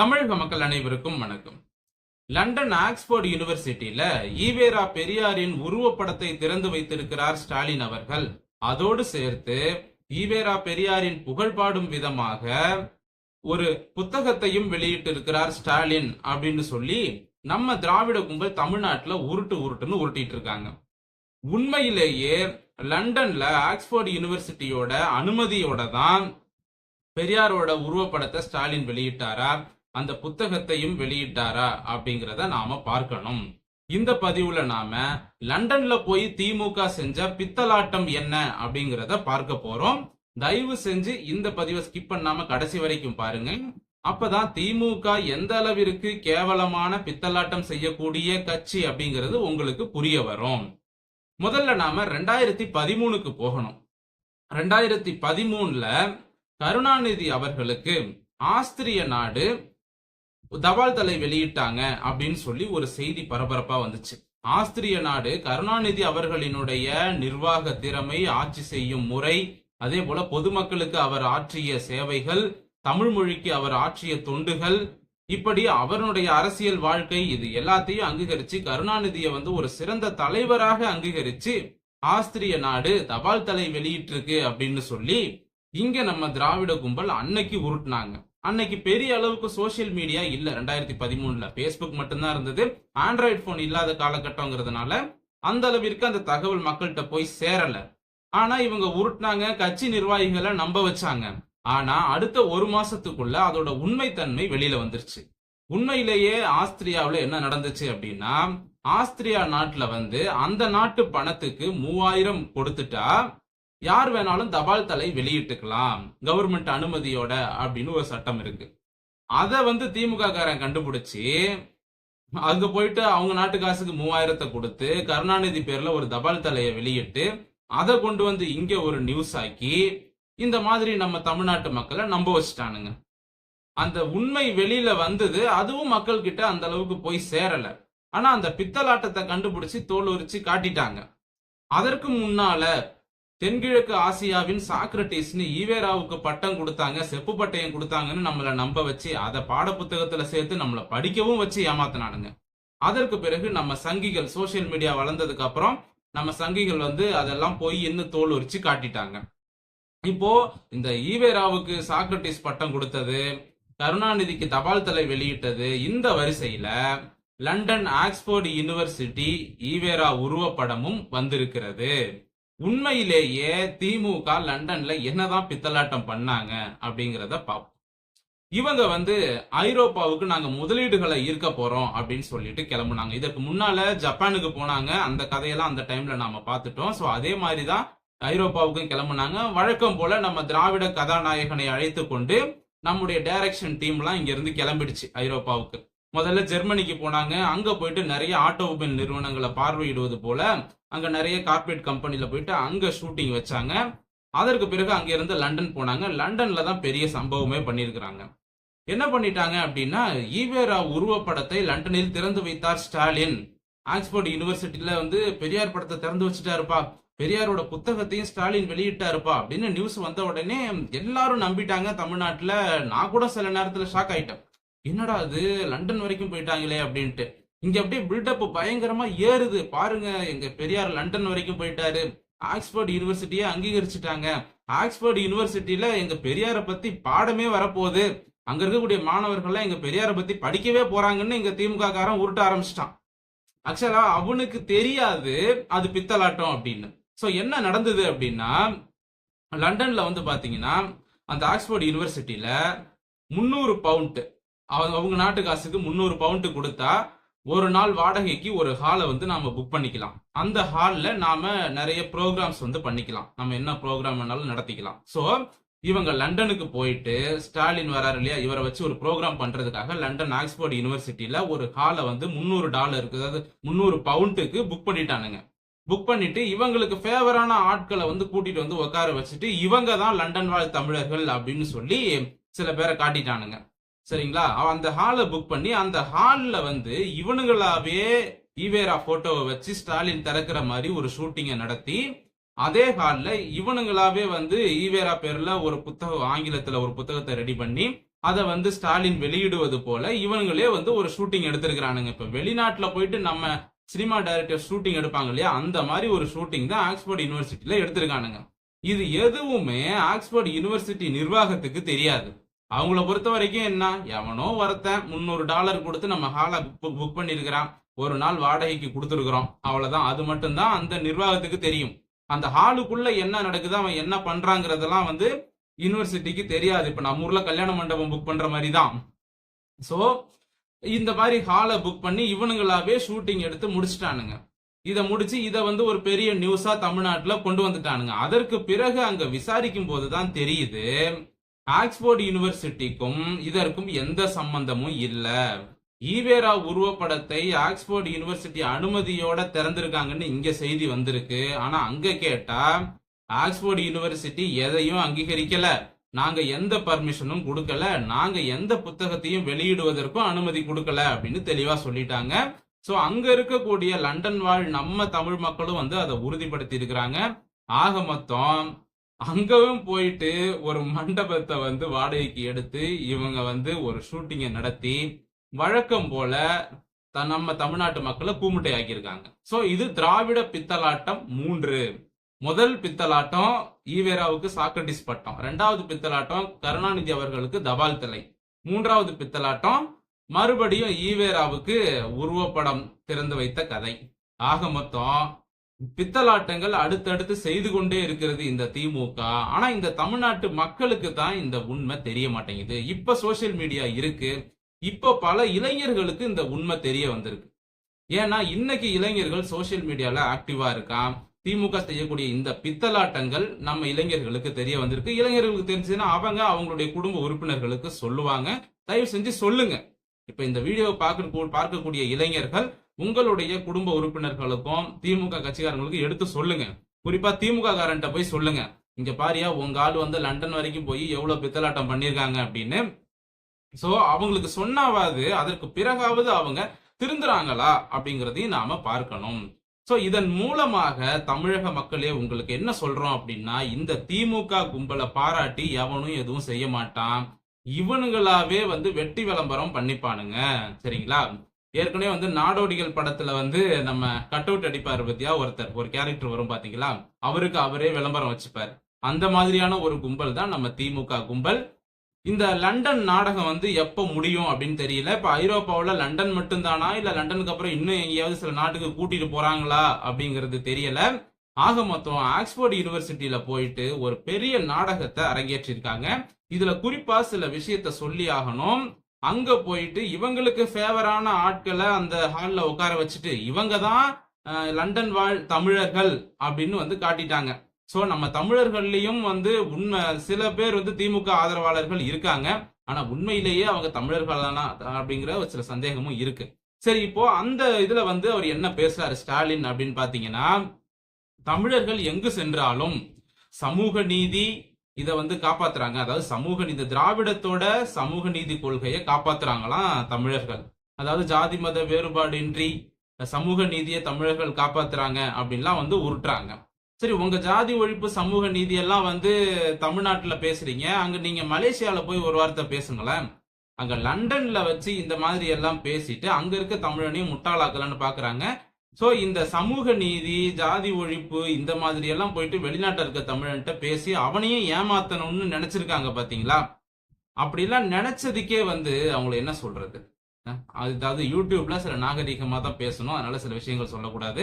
தமிழக மக்கள் அனைவருக்கும் வணக்கம். லண்டன் ஆக்ஸ்போர்ட் யூனிவர்சிட்டியில ஈவேரா பெரியாரின் உருவப்படத்தை திறந்து வைத்திருக்கிறார் ஸ்டாலின் அவர்கள். அதோடு சேர்த்து ஈவேரா பெரியாரின் புகழ் பாடும் விதமாக ஒரு புத்தகத்தையும் வெளியிட்டிருக்கிறார் ஸ்டாலின் அப்படின்னு சொல்லி நம்ம திராவிட கும்பல் தமிழ்நாட்டில் உருட்டு உருட்டுன்னு உருட்டிட்டு இருக்காங்க. உண்மையிலேயே லண்டன்ல ஆக்ஸ்போர்ட் யூனிவர்சிட்டியோட அனுமதியோட தான் பெரியாரோட உருவப்படத்தை ஸ்டாலின் வெளியிட்டாரா? அந்த புத்தகத்தையும் வெளியிட்டாரா அப்படிங்கிறத நாம பார்க்கணும். இந்த பதிவுல நாம லண்டன்ல போய் திமுக செஞ்ச பித்தலாட்டம் என்ன அப்படிங்கிறத பார்க்க போறோம். தயவு செஞ்சு இந்த பதிவை ஸ்கிப் பண்ணாம கடைசி வரைக்கும் பாருங்க. அப்பதான் திமுக எந்த அளவிற்கு கேவலமான பித்தலாட்டம் செய்யக்கூடிய கட்சி அப்படிங்கிறது உங்களுக்கு புரிய வரும். முதல்ல நாம ரெண்டாயிரத்தி பதிமூணுக்கு போகணும். ரெண்டாயிரத்தி பதிமூணுல கருணாநிதி அவர்களுக்கு ஆஸ்திரிய நாடு தபால் தலை வெளியிட்டாங்க அப்படின்னு சொல்லி ஒரு செய்தி பரபரப்பா வந்துச்சு. ஆஸ்திரிய நாடு கருணாநிதி அவர்களினுடைய நிர்வாக திறமை ஆட்சி செய்யும் முறை அதே போல பொதுமக்களுக்கு அவர் ஆற்றிய சேவைகள் தமிழ் மொழிக்கு அவர் ஆற்றிய தொண்டுகள் இப்படி அவருடைய அரசியல் வாழ்க்கை இது எல்லாத்தையும் அங்கீகரிச்சு கருணாநிதியை வந்து ஒரு சிறந்த தலைவராக அங்கீகரிச்சு ஆஸ்திரிய நாடு தபால் தலை வெளியிட்டிருக்கு அப்படின்னு சொல்லி இங்க நம்ம திராவிட கும்பல் அன்னைக்கு உருட்டினாங்க. அன்னைக்கு பெரிய அளவுக்கு சோசியல் மீடியா இல்ல. ரெண்டாயிரத்தி பதிமூணுல. பேஸ்புக் மட்டும்தான் இருந்தது. ஆண்ட்ராய்டு போன் இல்லாத காலகட்டங்கிறதுனால அந்த அளவிற்கு அந்த தகவல் மக்கள்கிட்ட போய் சேரல. ஆனா இவங்க உருட்டினாங்க கட்சி நிர்வாகிகளை நம்ப வச்சாங்க. ஆனா அடுத்த ஒரு மாசத்துக்குள்ள அதோட உண்மைத்தன்மை வெளியில வந்துருச்சு. உண்மையிலேயே ஆஸ்திரியாவில் என்ன நடந்துச்சு அப்படின்னா ஆஸ்திரியா நாட்டுல வந்து அந்த நாட்டு பணத்துக்கு மூவாயிரம் கொடுத்துட்டா யார் வேணாலும் தபால் தலை வெளியிட்டுக்கலாம். கவர்மெண்ட் அனுமதியோட அப்படின்னு ஒரு சட்டம் இருக்கு. அதை வந்து திமுக காரன் கண்டுபிடிச்சி அங்க போயிட்டு அவங்க நாட்டு காசுக்கு மூவாயிரத்தை கொடுத்து கருணாநிதி பேர்ல ஒரு தபால் தலையை வெளியிட்டு அதை கொண்டு வந்து இங்க ஒரு நியூஸ் ஆக்கி இந்த மாதிரி நம்ம தமிழ்நாட்டு மக்களை நம்ப வச்சுட்டானுங்க. அந்த உண்மை வெளியில வந்தது அதுவும் மக்கள் கிட்ட அந்த அளவுக்கு போய் சேரல. ஆனா அந்த பித்தலாட்டத்தை கண்டுபிடிச்சு தோல் உரிச்சு காட்டிட்டாங்க. அதற்கு முன்னால தென்கிழக்கு ஆசியாவின் சாக்ரட்டிஸ்னு ஈவேராவுக்கு பட்டம் கொடுத்தாங்க செப்பு பட்டயம் கொடுத்தாங்கன்னு நம்மளை நம்ப வச்சு அதை பாடப்புத்தகத்துல சேர்த்து நம்மளை படிக்கவும் வச்சு ஏமாத்தினானுங்க. அதற்கு பிறகு நம்ம சங்கிகள் சோசியல் மீடியா வளர்ந்ததுக்கு அப்புறம் நம்ம சங்கிகள் வந்து அதெல்லாம் போய் இன்னும் தோல் உரிச்சு காட்டிட்டாங்க. இப்போ இந்த ஈவேராவுக்கு சாக்ரட்டிஸ் பட்டம் கொடுத்தது கருணாநிதிக்கு தபால் தலை வெளியிட்டது இந்த வரிசையில லண்டன் ஆக்ஸ்போர்டு யூனிவர்சிட்டி ஈவேரா உருவப்படமும் வந்திருக்கிறது. உண்மையிலேயே திமுக லண்டன்ல என்னதான் பித்தலாட்டம் பண்ணாங்க அப்படிங்கிறத பார்ப்போம் இவங்க வந்து ஐரோப்பாவுக்கு நாங்க முதலீடுகளை ஈர்க்க போறோம் அப்படின்னு சொல்லிட்டு கிளம்புனாங்க. இதற்கு முன்னால ஜப்பானுக்கு போனாங்க. அந்த கதையெல்லாம் அந்த டைம்ல நாம பார்த்துட்டோம். ஸோ அதே மாதிரி தான் ஐரோப்பாவுக்கும் கிளம்புனாங்க. வழக்கம் போல நம்ம திராவிட கதாநாயகனை அழைத்து கொண்டு நம்முடைய டைரக்ஷன் டீம்லாம் இங்க இருந்து கிளம்பிடுச்சு ஐரோப்பாவுக்கு. முதல்ல ஜெர்மனிக்கு போனாங்க. அங்க போயிட்டு நிறைய ஆட்டோமொபைல் நிறுவனங்களை பார்வையிடுவது போல அங்க நிறைய கார்ப்பரேட் கம்பெனில போயிட்டு அங்க ஷூட்டிங் வச்சாங்க. அதற்கு பிறகு அங்க இருந்து லண்டன் போனாங்க. லண்டன்ல தான் பெரிய சம்பவமே பண்ணியிருக்கிறாங்க. என்ன பண்ணிட்டாங்க அப்படின்னா ஈவேரா உருவப்படத்தை லண்டனில் திறந்து வைத்தார் ஸ்டாலின். ஆக்ஸ்போர்ட் யூனிவர்சிட்டியில வந்து பெரியார் படத்தை திறந்து வச்சுட்டாருப்பா. பெரியாரோட புத்தகத்தையும் ஸ்டாலின் வெளியிட்டாருப்பா அப்படின்னு நியூஸ் வந்த உடனே எல்லாரும் நம்பிட்டாங்க தமிழ்நாட்டுல. நான் கூட சில நேரத்துல ஷாக் ஆயிட்டேன். என்னடா அது லண்டன் வரைக்கும் போயிட்டாங்களே அப்படின்ட்டு. இங்க அப்படியே பில்டப் பயங்கரமா ஏறுது. பாருங்க எங்க பெரியார் லண்டன் வரைக்கும் போயிட்டாரு. ஆக்ஸ்போர்ட் யூனிவர்சிட்டியை அங்கீகரிச்சுட்டாங்க. ஆக்ஸ்போர்ட் யூனிவர்சிட்டியில எங்க பெரியாரை பத்தி பாடமே வரப்போகுது. அங்க இருக்கக்கூடிய மாணவர்கள்லாம் எங்க பெரியாரை பத்தி படிக்கவே போறாங்கன்னு எங்க திமுக காரன் உருட்ட ஆரம்பிச்சிட்டான். ஆக்சுவலா அவனுக்கு தெரியாது அது பித்தலாட்டம் அப்படின்னு. சோ என்ன நடந்தது அப்படின்னா லண்டன்ல வந்து பாத்தீங்கன்னா அந்த ஆக்ஸ்போர்ட் யூனிவர்சிட்டியில முந்நூறு பவுண்ட் அவங்க அவங்க நாட்டு காசுக்கு முந்நூறு பவுண்ட் கொடுத்தா ஒரு நாள் வாடகைக்கு ஒரு ஹாலை வந்து நாம புக் பண்ணிக்கலாம். அந்த ஹாலில் நாம நிறைய ப்ரோக்ராம்ஸ் வந்து பண்ணிக்கலாம். நம்ம என்ன ப்ரோக்ராம் வேணாலும் நடத்திக்கலாம். ஸோ இவங்க லண்டனுக்கு போயிட்டு ஸ்டாலின் வராரு இல்லையா இவரை வச்சு ஒரு ப்ரோக்ராம் பண்றதுக்காக லண்டன் ஆக்ஸ்போர்ட் யூனிவர்சிட்டியில ஒரு ஹாலை வந்து முந்நூறு டாலருக்கு அதாவது முந்நூறு பவுண்டுக்கு புக் பண்ணிட்டானுங்க. புக் பண்ணிட்டு இவங்களுக்கு ஃபேவரான ஆட்களை வந்து கூட்டிட்டு வந்து உட்கார வச்சுட்டு இவங்க தான் லண்டன் வாழ் தமிழர்கள் அப்படின்னு சொல்லி சில பேரை காட்டிட்டானுங்க. சரிங்களா? அவ- அந்த ஹாலை புக் பண்ணி அந்த ஹாலில் வந்து இவனுங்களாவே ஈவேரா போட்டோவை வச்சு ஸ்டாலின் திறக்கிற மாதிரி ஒரு ஷூட்டிங்கை நடத்தி அதே ஹாலில் இவனுங்களாவே வந்து ஈவேரா பேரில் ஒரு புத்தகம் ஆங்கிலத்தில் ஒரு புத்தகத்தை ரெடி பண்ணி அதை வந்து ஸ்டாலின் வெளியிடுவது போல இவனுங்களே வந்து ஒரு ஷூட்டிங் எடுத்திருக்கிறானுங்க. இப்போ வெளிநாட்டில் போயிட்டு நம்ம சினிமா டைரக்டர் ஷூட்டிங் எடுப்பாங்க இல்லையா? அந்த மாதிரி ஒரு ஷூட்டிங் தான் ஆக்ஸ்போர்ட் யூனிவர்சிட்டியில் எடுத்திருக்கானுங்க. இது எதுவுமே ஆக்ஸ்போர்ட் யூனிவர்சிட்டி நிர்வாகத்துக்கு தெரியாது. அவங்கள பொறுத்த வரைக்கும் என்ன? எவனோ ஒருத்தன் முந்நூறு டாலர் கொடுத்து நம்ம ஹாலை புக் பண்ணிருக்கிறான். ஒரு நாள் வாடகைக்கு கொடுத்துருக்குறோம். அவ்வளவுதான். அது மட்டும்தான் அந்த நிர்வாகத்துக்கு தெரியும். அந்த ஹாலுக்குள்ள என்ன நடக்குது? அவன் என்ன பண்றாங்கிறதெல்லாம் வந்து யூனிவர்சிட்டிக்கு தெரியாது. இப்ப நம்ம ஊர்ல கல்யாண மண்டபம் புக் பண்ற மாதிரி தான் சோ இந்த மாதிரி ஹாலை புக் பண்ணி இவனுங்களாவே ஷூட்டிங் எடுத்து முடிச்சிட்டானுங்க. இதை முடிச்சு இதை வந்து ஒரு பெரிய நியூஸா தமிழ்நாட்டுல கொண்டு வந்துட்டானுங்க. அதற்கு பிறகு அங்க விசாரிக்கும் போதுதான் தெரியுது. ஆக்ஸ்போர்ட் யூனிவர்சிட்டிக்கும் இதற்கும் எந்த சம்பந்தமும் இல்லை. ஈவேரா உருவப்படத்தை ஆக்ஸ்போர்ட் யூனிவர்சிட்டி அனுமதியோட திறந்திருக்காங்கன்னு இங்க செய்தி வந்திருக்கு. ஆனா அங்க கேட்டா ஆக்ஸ்போர்ட் யூனிவர்சிட்டி எதையும் அங்கீகரிக்கல. நாங்க எந்த பர்மிஷனும் கொடுக்கல. நாங்க எந்த புத்தகத்தையும் வெளியிடுவதற்கும் அனுமதி கொடுக்கல அப்படின்னு தெளிவா சொல்லிட்டாங்க. சோ அங்க இருக்கக்கூடிய லண்டன் வாழ் நம்ம தமிழ் மக்களும் வந்து அதை உறுதிப்படுத்தி இருக்கிறாங்க ஆக மொத்தம் அங்கவும் போயிட்டு ஒரு மண்டபத்தை வந்து வாடகைக்கு எடுத்து இவங்க வந்து ஒரு ஷூட்டிங்கை நடத்தி வழக்கம் போல த- நம்ம தமிழ்நாட்டு மக்களை கூமுட்டை ஆக்கியிருக்காங்க ஸோ இது திராவிட பித்தலாட்டம் மூன்று. முதல் பித்தலாட்டம் ஈவேராவுக்கு சாக்ரட்டிஸ் பட்டம். ரெண்டாவது பித்தலாட்டம் கருணாநிதி அவர்களுக்கு தபால் தலை. மூன்றாவது பித்தலாட்டம் மறுபடியும் ஈவேராவுக்கு உருவப்படம் திறந்து வைத்த கதை. ஆக மொத்தம் பித்தலாட்டங்கள் அடுத்தடுத்து செய்து கொண்டே இருக்கிறது இந்த திமுக. ஆனா இந்த தமிழ்நாட்டு மக்களுக்கு தான் இந்த உண்மை தெரிய மாட்டேங்குது. இப்ப சோசியல் மீடியா இருக்கு. இப்ப பல இளைஞர்களுக்கு இந்த உண்மை தெரிய வந்திருக்கு. ஏன்னா இன்னைக்கு இளைஞர்கள் சோசியல் மீடியால ஆக்டிவா இருக்கான் திமுக செய்யக்கூடிய இந்த பித்தலாட்டங்கள் நம்ம இளைஞர்களுக்கு தெரிய வந்திருக்கு. இளைஞர்களுக்கு தெரிஞ்சதுன்னா அவங்க அவங்களுடைய குடும்ப உறுப்பினர்களுக்கு சொல்லுவாங்க. தயவு செஞ்சு சொல்லுங்க. இப்ப இந்த வீடியோவை பார்க்க பார்க்கக்கூடிய இளைஞர்கள் உங்களுடைய குடும்ப உறுப்பினர்களுக்கும் திமுக கட்சிக்காரங்களுக்கும் எடுத்து சொல்லுங்க. குறிப்பா திமுக காரன்ட்ட போய் சொல்லுங்க. இங்க பாரியா உங்க ஆள் வந்து லண்டன் வரைக்கும் போய் எவ்வளவு பித்தலாட்டம் பண்ணிருக்காங்க அப்படின்னு. சோ அவங்களுக்கு சொன்னாவது அதற்கு பிறகாவது அவங்க திருந்துறாங்களா அப்படிங்கறதையும் நாம பார்க்கணும். சோ இதன் மூலமாக தமிழக மக்களே உங்களுக்கு என்ன சொல்றோம் அப்படின்னா இந்த திமுக கும்பலை பாராட்டி எவனும் எதுவும் செய்ய மாட்டான். இவனுங்களாவே வந்து வெட்டி விளம்பரம் பண்ணிப்பானுங்க. சரிங்களா? ஏற்கனவே வந்து நாடோடிகள் படத்துல வந்து நம்ம கட் அவுட் அடிப்பாரு பத்தியா? ஒருத்தர் ஒரு கேரக்டர் வரும் பாத்தீங்களா? அவருக்கு அவரே விளம்பரம் வச்சுப்பார். அந்த மாதிரியான ஒரு கும்பல் தான் நம்ம திமுக கும்பல். இந்த லண்டன் நாடகம் வந்து எப்போ முடியும் அப்படின்னு தெரியல. இப்ப ஐரோப்பாவில் லண்டன் மட்டும்தானா? இல்ல லண்டனுக்கு அப்புறம் இன்னும் எங்கேயாவது சில நாட்டுக்கு கூட்டிட்டு போறாங்களா? அப்படிங்கிறது தெரியல. ஆக மொத்தம் ஆக்ஸ்போர்ட் யூனிவர்சிட்டியில போயிட்டு ஒரு பெரிய நாடகத்தை அரங்கேற்றிருக்காங்க. இதுல குறிப்பா சில விஷயத்த சொல்லி ஆகணும். அங்க போயிட்டு இவங்களுக்கு ஃபேவரான ஆட்களை அந்த ஹால்ல உட்கார வச்சுட்டு இவங்க தான் லண்டன் வாழ் தமிழர்கள் அப்படின்னு வந்து காட்டிட்டாங்க. ஸோ நம்ம தமிழர்கள்லையும் வந்து உண்மை சில பேர் வந்து திமுக ஆதரவாளர்கள் இருக்காங்க. ஆனா உண்மையிலேயே அவங்க தமிழர்கள் தானா அப்படிங்கிற ஒரு சில சந்தேகமும் இருக்கு. சரி இப்போ அந்த இதுல வந்து அவர் என்ன பேசுறாரு ஸ்டாலின் அப்படின்னு பாத்தீங்கன்னா தமிழர்கள் எங்கு சென்றாலும் சமூக நீதி இதை வந்து காப்பாத்துறாங்க. அதாவது சமூக நீதி திராவிடத்தோட சமூக நீதி கொள்கையை காப்பாத்துறாங்களாம் தமிழர்கள். அதாவது ஜாதி மத வேறுபாடின்றி சமூக நீதியை தமிழர்கள் காப்பாத்துறாங்க அப்படின்லாம் வந்து உருட்டுறாங்க. சரி உங்க ஜாதி ஒழிப்பு சமூக நீதி எல்லாம் வந்து தமிழ்நாட்டில் பேசுறீங்க. அங்க நீங்க மலேசியாவில் போய் ஒரு வார்த்தை பேசுங்களேன். அங்க லண்டன்ல வச்சு இந்த மாதிரி எல்லாம் பேசிட்டு அங்க இருக்க தமிழனையும் முட்டாளாக்கலாம்னு பாக்குறாங்க. ஸோ இந்த சமூக நீதி ஜாதி ஒழிப்பு இந்த மாதிரி எல்லாம் போயிட்டு வெளிநாட்டில் இருக்க தமிழன்ட்ட பேசி அவனையும் ஏமாத்தணும்னு நினைச்சிருக்காங்க பாத்தீங்களா? அப்படிலாம் நினைச்சதுக்கே வந்து அவங்கள என்ன சொல்றது? அது- அதாவது யூடியூப்ல சில நாகரிகமா தான் பேசணும். அதனால சில விஷயங்கள் சொல்லக்கூடாது.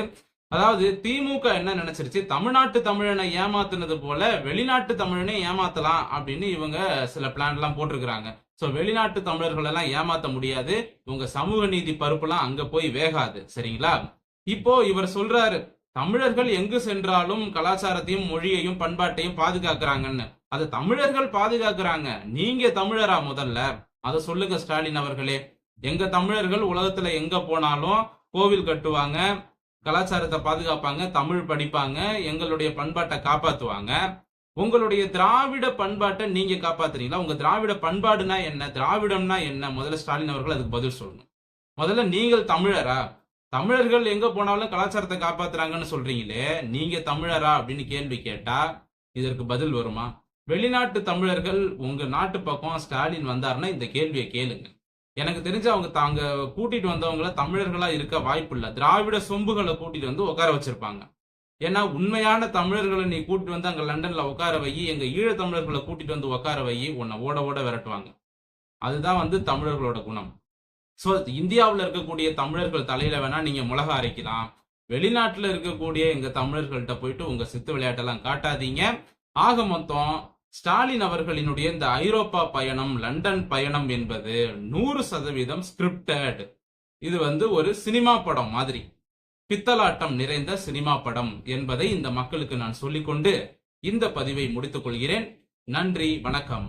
அதாவது திமுக என்ன நினைச்சிருச்சு? தமிழ்நாட்டு தமிழனை ஏமாத்துனது போல வெளிநாட்டு தமிழனை ஏமாத்தலாம் அப்படின்னு இவங்க சில பிளான் எல்லாம் போட்டிருக்கிறாங்க. ஸோ வெளிநாட்டு தமிழர்கள் எல்லாம் ஏமாத்த முடியாது. உங்க சமூக நீதி பருப்புலாம் அங்க போய் வேகாது. சரிங்களா? இப்போ இவர் சொல்றாரு தமிழர்கள் எங்கு சென்றாலும் கலாச்சாரத்தையும் மொழியையும் பண்பாட்டையும் பாதுகாக்கிறாங்கன்னு. அது தமிழர்கள் பாதுகாக்கிறாங்க. நீங்க தமிழரா முதல்ல? அதை சொல்லுங்க ஸ்டாலின் அவர்களே. எங்க தமிழர்கள் உலகத்துல எங்க போனாலும் கோவில் கட்டுவாங்க கலாச்சாரத்தை பாதுகாப்பாங்க தமிழ் படிப்பாங்க எங்களுடைய பண்பாட்டை காப்பாத்துவாங்க. உங்களுடைய திராவிட பண்பாட்டை நீங்க காப்பாத்துறீங்களா? உங்க திராவிட பண்பாடுனா என்ன? திராவிடம்னா என்ன? முதல்ல ஸ்டாலின் அவர்கள் அதுக்கு பதில் சொல்லணும். முதல்ல நீங்கள் தமிழரா? தமிழர்கள் எங்க போனாலும் கலாச்சாரத்தை காப்பாத்துறாங்கன்னு சொல்றீங்களே நீங்க தமிழரா அப்படின்னு கேள்வி கேட்டா இதற்கு பதில் வருமா? வெளிநாட்டு தமிழர்கள் உங்க நாட்டு பக்கம் ஸ்டாலின் வந்தாருன்னா இந்த கேள்வியை கேளுங்க. எனக்கு தெரிஞ்சு அவங்க தாங்க கூட்டிட்டு வந்தவங்கள தமிழர்களா இருக்க வாய்ப்பு இல்லை திராவிட சொம்புகளை கூட்டிட்டு வந்து உட்கார வச்சிருப்பாங்க. ஏன்னா உண்மையான தமிழர்களை நீ கூட்டிட்டு வந்து அங்க லண்டன்ல உட்கார வை எங்க ஈழ தமிழர்களை கூட்டிட்டு வந்து உட்கார வை உன்னை ஓட ஓட விரட்டுவாங்க. அதுதான் வந்து தமிழர்களோட குணம். ஸோ இந்தியாவில் இருக்கக்கூடிய தமிழர்கள் தலையில வேணா நீங்க மிளகா அரைக்கலாம். வெளிநாட்டில் இருக்கக்கூடிய எங்க தமிழர்கள்ட்ட போயிட்டு உங்க சித்து விளையாட்டெல்லாம் காட்டாதீங்க. ஆக மொத்தம் ஸ்டாலின் அவர்களினுடைய இந்த ஐரோப்பா பயணம் லண்டன் பயணம் என்பது நூறு சதவீதம் ஸ்கிரிப்டட் இது வந்து ஒரு சினிமா படம் மாதிரி. பித்தலாட்டம் நிறைந்த சினிமா படம் என்பதை இந்த மக்களுக்கு நான் சொல்லிக்கொண்டு இந்த பதிவை முடித்துக் கொள்கிறேன். நன்றி வணக்கம்.